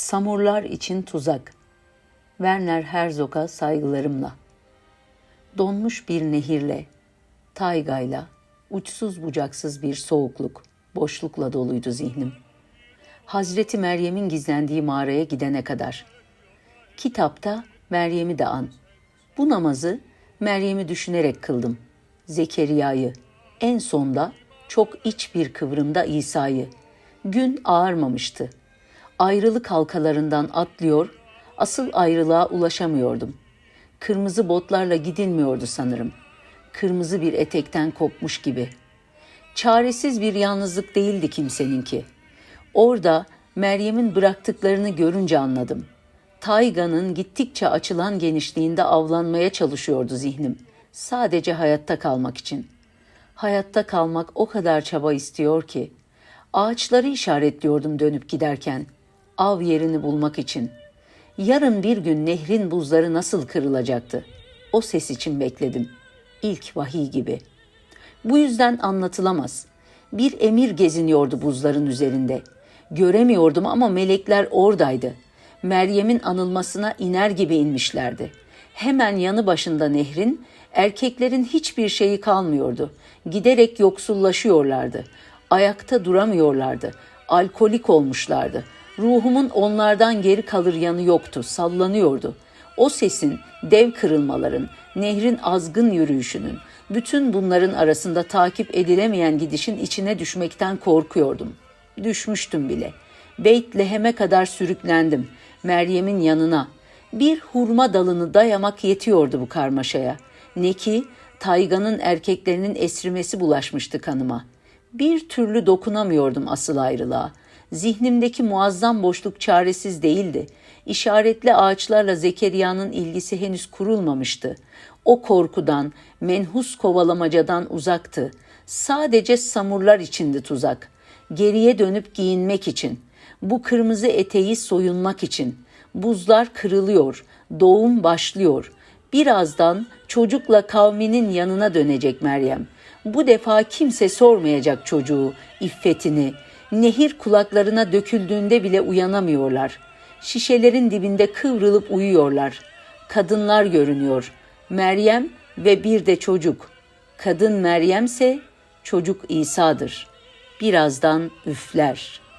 Samurlar için tuzak. Werner Herzog'a saygılarımla. Donmuş bir nehirle, taygayla, uçsuz bucaksız bir soğukluk, boşlukla doluydu zihnim. Hazreti Meryem'in gizlendiği mağaraya gidene kadar. Kitapta Meryem'i de an. Bu namazı Meryem'i düşünerek kıldım. Zekeriya'yı, en sonda çok iç bir kıvrımda İsa'yı. Gün ağarmamıştı. Ayrılık halkalarından atlıyor, asıl ayrılığa ulaşamıyordum. Kırmızı botlarla gidilmiyordu sanırım. Kırmızı bir etekten kopmuş gibi. Çaresiz bir yalnızlık değildi kimseninki. Orada Meryem'in bıraktıklarını görünce anladım. Tayga'nın gittikçe açılan genişliğinde avlanmaya çalışıyordu zihnim. Sadece hayatta kalmak için. Hayatta kalmak o kadar çaba istiyor ki. Ağaçları işaretliyordum dönüp giderken. Av yerini bulmak için. Yarın bir gün nehrin buzları nasıl kırılacaktı? O ses için bekledim. İlk vahiy gibi. Bu yüzden anlatılamaz. Bir emir geziniyordu buzların üzerinde. Göremiyordum ama melekler oradaydı. Meryem'in anılmasına iner gibi inmişlerdi. Hemen yanı başında nehrin erkeklerin hiçbir şeyi kalmıyordu. Giderek yoksullaşıyorlardı. Ayakta duramıyorlardı. Alkolik olmuşlardı. Ruhumun onlardan geri kalır yanı yoktu, sallanıyordu. O sesin, dev kırılmaların, nehrin azgın yürüyüşünün, bütün bunların arasında takip edilemeyen gidişin içine düşmekten korkuyordum. Düşmüştüm bile. Beyt Lehem'e kadar sürüklendim. Meryem'in yanına. Bir hurma dalını dayamak yetiyordu bu karmaşaya. Ne ki tayganın erkeklerinin esrimesi bulaşmıştı kanıma. Bir türlü dokunamıyordum asıl ayrılığa. Zihnimdeki muazzam boşluk çaresiz değildi. İşaretli ağaçlarla Zekeriya'nın ilgisi henüz kurulmamıştı. O korkudan, menhus kovalamacadan uzaktı. Sadece samurlar içindi tuzak. Geriye dönüp giyinmek için. Bu kırmızı eteği soyunmak için. Buzlar kırılıyor, doğum başlıyor. Birazdan çocukla kavminin yanına dönecek Meryem. Bu defa kimse sormayacak çocuğu, iffetini. Nehir kulaklarına döküldüğünde bile uyanamıyorlar. Şişelerin dibinde kıvrılıp uyuyorlar. Kadınlar görünüyor. Meryem ve bir de çocuk. Kadın Meryemse çocuk İsa'dır. Birazdan üfler.''